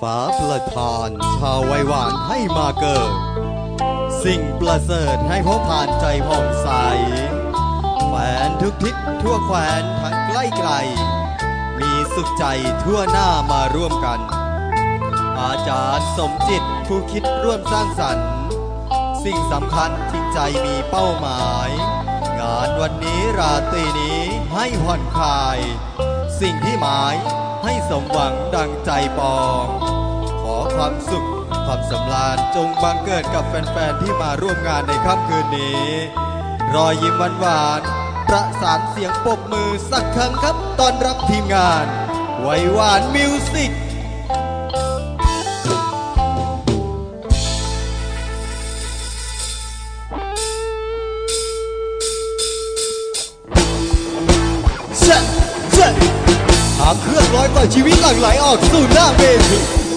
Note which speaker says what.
Speaker 1: ฟ้าประทานชาวไวหวานให้มาเกิด สิ่งประเสริฐให้พบผ่านใจผ่องใสแฟนทุกทิศทั่วแควนทั้งใกล้ไกล มีสุขใจทั่วหน้ามาร่วมกัน อาจารย์สมจิตผู้คิดร่วมสร้างสรรค์ สิ่งสำคัญที่ใจมีเป้าหมาย งานวันนี้ราตรีนี้ให้ผ่อนคลาย สิ่งที่หมาย ให้สมหวังดังใจปอง ขอความสุขความสำราญจงบังเกิดกับแฟน ๆ ที่มาร่วมงานในค่ำคืนนี้ รอยยิ้มหวานๆประสานเสียงปรบมือสักครั้งครับตอนรับทีมงาน ไว้หวานมิวสิกเช่เช่หาเครื่องร้อยป่าชีวิตหลั่งไหลออกสู่หน้าเวที